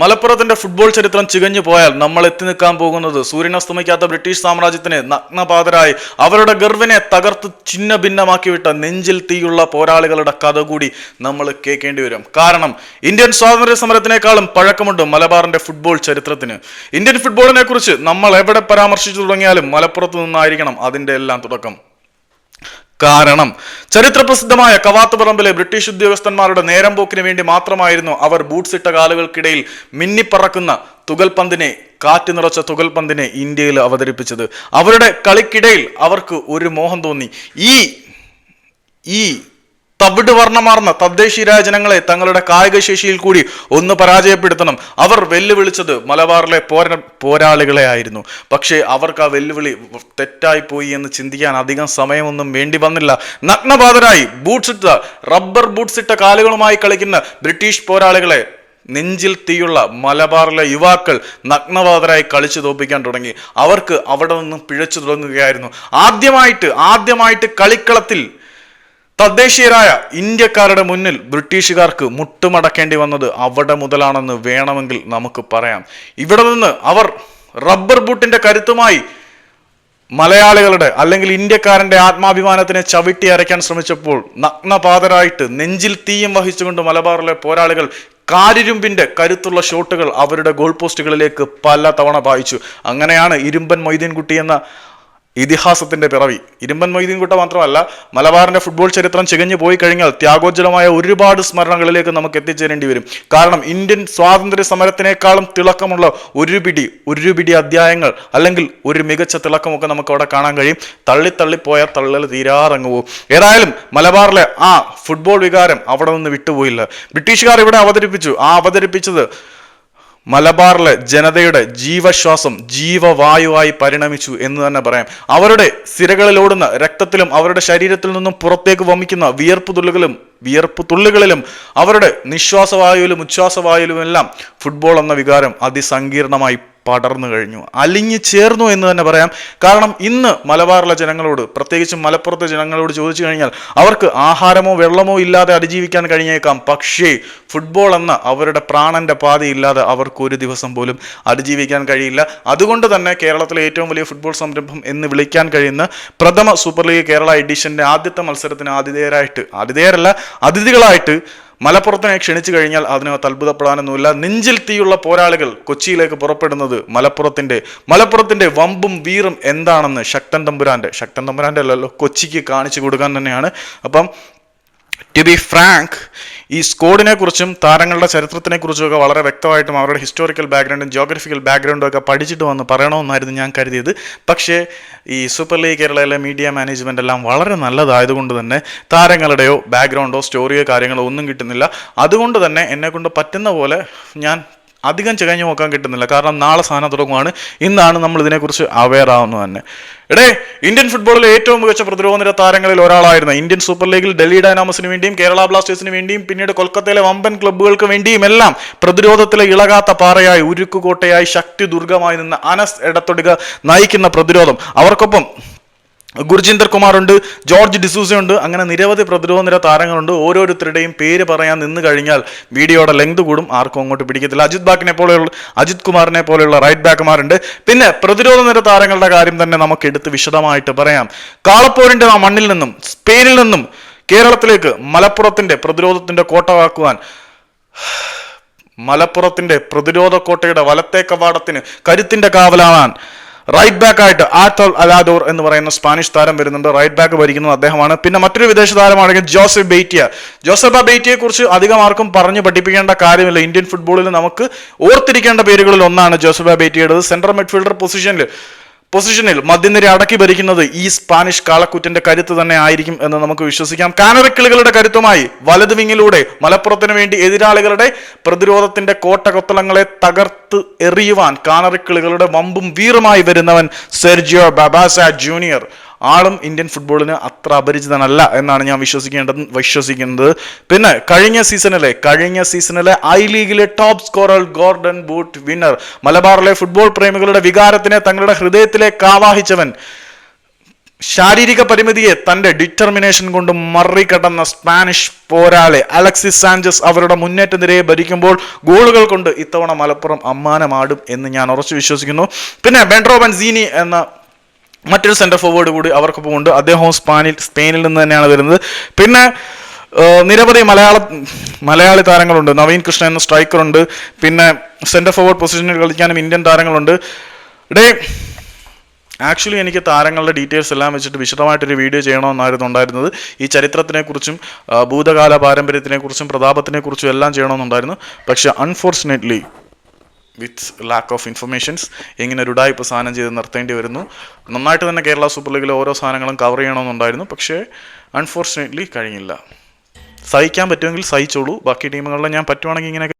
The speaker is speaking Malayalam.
മലപ്പുറത്തിന്റെ ഫുട്ബോൾ ചരിത്രം ചികഞ്ഞു പോയാൽ നമ്മൾ എത്തി നിൽക്കാൻ പോകുന്നത് സൂര്യനസ്തമിക്കാത്ത ബ്രിട്ടീഷ് സാമ്രാജ്യത്തിന് നഗ്നപാതരായി അവരുടെ ഗർവിനെ തകർത്ത് ചിന്ന ഭിന്നമാക്കി വിട്ട നെഞ്ചിൽ തീയുള്ള പോരാളികളുടെ കഥ കൂടി നമ്മൾ കേൾക്കേണ്ടി വരും. കാരണം ഇന്ത്യൻ സ്വാതന്ത്ര്യ സമരത്തിനേക്കാളും പഴക്കമുണ്ട് മലബാറിന്റെ ഫുട്ബോൾ ചരിത്രത്തിന്. ഇന്ത്യൻ ഫുട്ബോളിനെ കുറിച്ച് നമ്മൾ എവിടെ പരാമർശിച്ചു തുടങ്ങിയാലും മലപ്പുറത്ത് നിന്നായിരിക്കണം അതിന്റെ എല്ലാം തുടക്കം. കാരണം. ചരിത്രപ്രസിദ്ധമായ കവാത്തുപറമ്പിലെ ബ്രിട്ടീഷ് ഉദ്യോഗസ്ഥന്മാരുടെ നേരം പോക്കിന് വേണ്ടി മാത്രമായിരുന്നു അവർ ബൂട്ട്സ് ഇട്ട കാലുകൾക്കിടയിൽ മിന്നിപ്പറക്കുന്ന തുകൽപന്തിനെ കാറ്റ് നിറച്ച തുകൽപന്തിനെ ഇന്ത്യയിൽ അവതരിപ്പിച്ചത്. അവരുടെ കളിക്കിടയിൽ അവർക്ക് ഒരു മോഹം തോന്നി. ഈ ഈ തവിട് വർണമാർന്ന തദ്ദേശീയരായ ജനങ്ങളെ തങ്ങളുടെ കായിക ശേഷിയിൽ കൂടി ഒന്ന് പരാജയപ്പെടുത്തണം. അവർ വെല്ലുവിളിച്ചത് മലബാറിലെ പോര പോരാളികളെ ആയിരുന്നു. പക്ഷേ അവർക്ക് ആ വെല്ലുവിളി തെറ്റായി പോയി എന്ന് ചിന്തിക്കാൻ അധികം സമയമൊന്നും വേണ്ടി വന്നില്ല. നഗ്നപാതരായി ബൂട്ട്സ് ഇട്ട റബ്ബർ ബൂട്ട്സ് ഇട്ട കാലുകളുമായി കളിക്കുന്ന ബ്രിട്ടീഷ് പോരാളികളെ നെഞ്ചിൽ തീയുള്ള മലബാറിലെ യുവാക്കൾ നഗ്നപാതരായി കളിച്ചു തോപ്പിക്കാൻ തുടങ്ങി. അവർക്ക് അവിടെ നിന്നും പിഴച്ചു തുടങ്ങുകയായിരുന്നു. ആദ്യമായിട്ട് ആദ്യമായിട്ട് കളിക്കളത്തിൽ തദ്ദേശീയരായ ഇന്ത്യക്കാരുടെ മുന്നിൽ ബ്രിട്ടീഷുകാർക്ക് മുട്ടുമടക്കേണ്ടി വന്നത് അവിടെ മുതലാണെന്ന് വേണമെങ്കിൽ നമുക്ക് പറയാം. ഇവിടെ നിന്ന് അവർ റബ്ബർ ബൂട്ടിന്റെ കരുത്തുമായി മലയാളികളുടെ അല്ലെങ്കിൽ ഇന്ത്യക്കാരന്റെ ആത്മാഭിമാനത്തിനെ ചവിട്ടി അരയ്ക്കാൻ ശ്രമിച്ചപ്പോൾ നഗ്നപാതരായിട്ട് നെഞ്ചിൽ തീയും വഹിച്ചുകൊണ്ട് മലബാറിലെ പോരാളികൾ കാരിരുമ്പിന്റെ കരുത്തുള്ള ഷോട്ടുകൾ അവരുടെ ഗോൾ പോസ്റ്റുകളിലേക്ക് പല തവണ പായിച്ചു. അങ്ങനെയാണ് ഇരുമ്പൻ മൊയ്തീൻകുട്ടി എന്ന ഇതിഹാസത്തിന്റെ പിറവി. ഇരുമ്പൻ മൊയ്തീൻകുട്ട മാത്രമല്ല മലബാറിന്റെ ഫുട്ബോൾ ചരിത്രം ചികഞ്ഞു പോയി കഴിഞ്ഞാൽ ത്യാഗോജ്ജലമായ ഒരുപാട് സ്മരണകളിലേക്ക് നമുക്ക് എത്തിച്ചേരേണ്ടി വരും. കാരണം ഇന്ത്യൻ സ്വാതന്ത്ര്യ സമരത്തിനേക്കാളും തിളക്കമുള്ള ഒരു പിടി ഒരു പിടി അധ്യായങ്ങൾ അല്ലെങ്കിൽ ഒരു മികച്ച തിളക്കമൊക്കെ നമുക്ക് അവിടെ കാണാൻ കഴിയും. തള്ളി തള്ളിപ്പോയ തള്ളൽ തീരാറങ്ങ് പോകും ഏതായാലും മലബാറിലെ ആ ഫുട്ബോൾ വികാരം അവിടെ നിന്ന് വിട്ടുപോയില്ല. ബ്രിട്ടീഷുകാർ ഇവിടെ അവതരിപ്പിച്ചു. ആ അവതരിപ്പിച്ചത് മലബാറിലെ ജനതയുടെ ജീവശ്വാസം ജീവവായുവായി പരിണമിച്ചു എന്ന് തന്നെ പറയാം. അവരുടെ സിരകളിലോടുന്ന രക്തത്തിലും അവരുടെ ശരീരത്തിൽ നിന്നും പുറത്തേക്ക് വമിക്കുന്ന വിയർപ്പ് തുള്ളികളും വിയർപ്പ് തുള്ളികളിലും അവരുടെ നിശ്വാസവായുവിലും ഉച്ഛ്വാസവായുവിലുമെല്ലാം ഫുട്ബോൾ എന്ന വികാരം അതിസങ്കീർണമായി പടർന്നു കഴിഞ്ഞു. അലിഞ്ഞു ചേർന്നു എന്ന് തന്നെ പറയാം. കാരണം ഇന്ന് മലബാറിലെ ജനങ്ങളോട് പ്രത്യേകിച്ച് മലപ്പുറത്തെ ജനങ്ങളോട് ചോദിച്ചു കഴിഞ്ഞാൽ അവർക്ക് ആഹാരമോ വെള്ളമോ ഇല്ലാതെ അതിജീവിക്കാൻ കഴിഞ്ഞേക്കാം. പക്ഷേ ഫുട്ബോൾ എന്ന അവരുടെ പ്രാണന്റെ പാതയില്ലാതെ അവർക്ക് ഒരു ദിവസം പോലും അതിജീവിക്കാൻ കഴിയില്ല. അതുകൊണ്ട് തന്നെ കേരളത്തിലെ ഏറ്റവും വലിയ ഫുട്ബോൾ സംരംഭം എന്ന് വിളിക്കാൻ കഴിയുന്ന പ്രഥമ സൂപ്പർ ലീഗ് കേരള എഡിഷന്റെ ആദ്യത്തെ മത്സരത്തിന് ആതിഥേയരായിട്ട് ആതിഥേയരല്ല അതിഥികളായിട്ട് മലപ്പുറത്തിനെ ക്ഷണിച്ചു കഴിഞ്ഞാൽ അതിനകത്ത് അത്ഭുതപ്പെടാനൊന്നുമില്ല. നെഞ്ചിൽ തീയുള്ള പോരാളികൾ കൊച്ചിയിലേക്ക് പുറപ്പെടുന്നത് മലപ്പുറത്തിന്റെ മലപ്പുറത്തിന്റെ വമ്പും വീറും എന്താണെന്ന് ശക്തൻ തമ്പുരാന്റെ ശക്തൻ തമ്പുരാന്റെ അല്ലല്ലോ കൊച്ചിക്ക് കാണിച്ചു കൊടുക്കാൻ തന്നെയാണ്. അപ്പം ടു ബി ഫ്രാങ്ക് ഈ സ്കോഡിനെ കുറിച്ചും താരങ്ങളുടെ ചരിത്രത്തിനെ കുറിച്ചും ഒക്കെ വളരെ വ്യക്തമായിട്ടും അവരുടെ ഹിസ്റ്റോറിക്കൽ ബാക്ക്ഗ്രൗണ്ടും ജോഗ്രഫിക്കൽ ബാക്ക്ഗ്രൗണ്ടും ഒക്കെ പഠിച്ചിട്ട് വന്ന് പറയണമെന്നായിരുന്നു ഞാൻ കരുതിയത്. പക്ഷേ ഈ സൂപ്പർ ലീഗ് കേരളയിലെ മീഡിയ മാനേജ്മെന്റ് എല്ലാം വളരെ നല്ലതായതുകൊണ്ട് തന്നെ താരങ്ങളുടെയോ ബാക്ക്ഗ്രൗണ്ടോ സ്റ്റോറിയോ കാര്യങ്ങളോ ഒന്നും കിട്ടുന്നില്ല. അതുകൊണ്ട് തന്നെ എന്നെക്കൊണ്ട് പറ്റുന്ന പോലെ ഞാൻ അധികം ചികഞ്ഞു നോക്കാൻ കിട്ടുന്നില്ല. കാരണം നാളെ സാധനം തുടങ്ങുവാണ്. ഇന്നാണ് നമ്മൾ ഇതിനെക്കുറിച്ച് അവെയർ ആവുന്നത് തന്നെ. എടേ ഇന്ത്യൻ ഫുട്ബോളിലെ ഏറ്റവും മികച്ച പ്രതിരോധ നിര താരങ്ങളിൽ ഒരാളായിരുന്ന. ഇന്ത്യൻ സൂപ്പർ ലീഗിൽ ഡൽഹി ഡൈനാമസിന് വേണ്ടിയും കേരള ബ്ലാസ്റ്റേഴ്സിന് വേണ്ടിയും പിന്നീട് കൊൽക്കത്തയിലെ വമ്പൻ ക്ലബ്ബുകൾക്ക് വേണ്ടിയും എല്ലാം പ്രതിരോധത്തിലെ ഇളകാത്ത പാറയായി ഉരുക്കുകോട്ടയായി ശക്തി ദുർഗമായി നിന്ന അനസ് എടത്തൊടുക നയിക്കുന്ന പ്രതിരോധം. അവർക്കൊപ്പം ഗുർജിന്ദർ കുമാർ ഉണ്ട് ജോർജ് ഡിസൂസ ഉണ്ട് അങ്ങനെ നിരവധി പ്രതിരോധ നിര താരങ്ങളുണ്ട്. ഓരോരുത്തരുടെയും പേര് പറയാൻ നിന്ന് കഴിഞ്ഞാൽ വീഡിയോയുടെ ലെങ്ത് കൂടും ആർക്കും അങ്ങോട്ട് പിടിക്കത്തില്ല. അജിത് ബാക്കിനെ പോലെയുള്ള അജിത് കുമാറിനെ പോലെയുള്ള റൈറ്റ് ബാക്കുമാരുണ്ട് പിന്നെ പ്രതിരോധ നിര താരങ്ങളുടെ കാര്യം തന്നെ നമുക്ക് എടുത്ത് വിശദമായിട്ട് പറയാം. കാളപ്പോരിന്റെ ആ മണ്ണിൽ നിന്നും സ്പെയിനിൽ നിന്നും കേരളത്തിലേക്ക് മലപ്പുറത്തിന്റെ പ്രതിരോധത്തിന്റെ കോട്ടവാക്കുവാൻ മലപ്പുറത്തിന്റെ പ്രതിരോധ കോട്ടയുടെ വലത്തേ കവാടത്തിന് കരുത്തിന്റെ കാവലാവാൻ റൈറ്റ് ബാക്ക് ആയിട്ട് ആത്തൽ അലാദോർ എന്ന് പറയുന്ന സ്പാനിഷ് താരം വരുന്നുണ്ട്. റൈറ്റ് ബാക്ക് ഭരിക്കുന്നത് അദ്ദേഹമാണ്. പിന്നെ മറ്റൊരു വിദേശ താരമാണെങ്കിൽ ജോസഫ് ബെയ്റ്റിയ. ജോസഫ് ബെയ്റ്റിയെ കുറിച്ച് അധികം ആർക്കും പറഞ്ഞു പഠിപ്പിക്കേണ്ട കാര്യമില്ല. ഇന്ത്യൻ ഫുട്ബോളിൽ നമുക്ക് ഓർത്തിരിക്കേണ്ട പേരുകളിൽ ഒന്നാണ് ജോസഫ് ബെയ്റ്റിയുടേത്. സെൻട്രൽ മിഡ്ഫീൽഡർ പൊസിഷനിൽ പൊസിഷനിൽ മധ്യനിര അടക്കി ഭരിക്കുന്നത് ഈ സ്പാനിഷ് കാളക്കുറ്റിന്റെ കരുത്ത് തന്നെ ആയിരിക്കും എന്ന് നമുക്ക് വിശ്വസിക്കാം. കാനറക്കിളികളുടെ കരുത്തുമായി വലത് വിങ്ങിലൂടെ മലപ്പുറത്തിന് വേണ്ടി എതിരാളികളുടെ പ്രതിരോധത്തിന്റെ കോട്ടകൊത്തളങ്ങളെ തകർത്ത് എറിയുവാൻ കാനറക്കിളികളുടെ വമ്പും വീറുമായി വരുന്നവൻ സെർജിയോ ബബാസ ജൂനിയർ. ആളും ഇന്ത്യൻ ഫുട്ബോളിന് അത്ര അപരിചിതനല്ല എന്നാണ് ഞാൻ വിശ്വസിക്കേണ്ടത് വിശ്വസിക്കുന്നത്. പിന്നെ കഴിഞ്ഞ സീസണിലെ കഴിഞ്ഞ സീസണിലെ ഐ ലീഗിലെ top scorer golden boot winner മലബാറിലെ ഫുട്ബോൾ പ്രേമികളുടെ വികാരത്തിനെ തങ്ങളുടെ ഹൃദയത്തിലേക്ക് ആവാഹിച്ചവൻ ശാരീരിക പരിമിതിയെ തന്റെ ഡിറ്റർമിനേഷൻ കൊണ്ട് മറികടന്ന സ്പാനിഷ് പോരാളി അലക്സിസ് സാഞ്ചസ് അവരുടെ മുന്നേറ്റ നിരയെ ഭരിക്കുമ്പോൾ ഗോളുകൾ കൊണ്ട് ഇത്തവണ മലപ്പുറം അമ്മാനമാടും എന്ന് ഞാൻ ഉറച്ചു വിശ്വസിക്കുന്നു. പിന്നെ ബെൻഡ്രോ ബൻസീനി എന്ന മറ്റൊരു സെന്റർ ഫോർവേഡ് കൂടി അവർക്കൊപ്പം ഉണ്ട്. അദ്ദേഹവും സ്പാനിൽ സ്പെയിനിൽ നിന്ന് തന്നെയാണ് വരുന്നത്. പിന്നെ നിരവധി മലയാള മലയാളി താരങ്ങളുണ്ട്. നവീൻ കൃഷ്ണ എന്ന സ്ട്രൈക്കറുണ്ട് പിന്നെ സെന്റർ ഫോർവേഡ് പൊസിഷനിൽ കളിക്കാനും ഇന്ത്യൻ താരങ്ങളുണ്ട്. ഡേ ആക്ച്വലി എനിക്ക് താരങ്ങളുടെ ഡീറ്റെയിൽസ് എല്ലാം വെച്ചിട്ട് വിശദമായിട്ടൊരു വീഡിയോ ചെയ്യണമെന്നായിരുന്നു ഉണ്ടായിരുന്നത്. ഈ ചരിത്രത്തിനെക്കുറിച്ചും ഭൂതകാല പാരമ്പര്യത്തിനെക്കുറിച്ചും പ്രതാപത്തിനെക്കുറിച്ചും എല്ലാം ചെയ്യണമെന്നുണ്ടായിരുന്നു. പക്ഷേ unfortunately with lack of informations ഇങ്ങനെ ഒരു ഉടായ്പ സാധനം ചെയ്ത് നിർത്തേണ്ടി വരുന്നു. നന്നായിട്ട് തന്നെ കേരള സൂപ്പർ ലീഗിലെ ഓരോ സാധനങ്ങളും കവർ ചെയ്യണമെന്നുണ്ടായിരുന്നു പക്ഷേ അൺഫോർച്ചുനേറ്റ്ലി കഴിഞ്ഞില്ല. സഹിക്കാൻ പറ്റുമെങ്കിൽ സഹിച്ചോളൂ. ബാക്കി ടീമുകളിൽ ഞാൻ പറ്റുവാണെങ്കിൽ ഇങ്ങനെ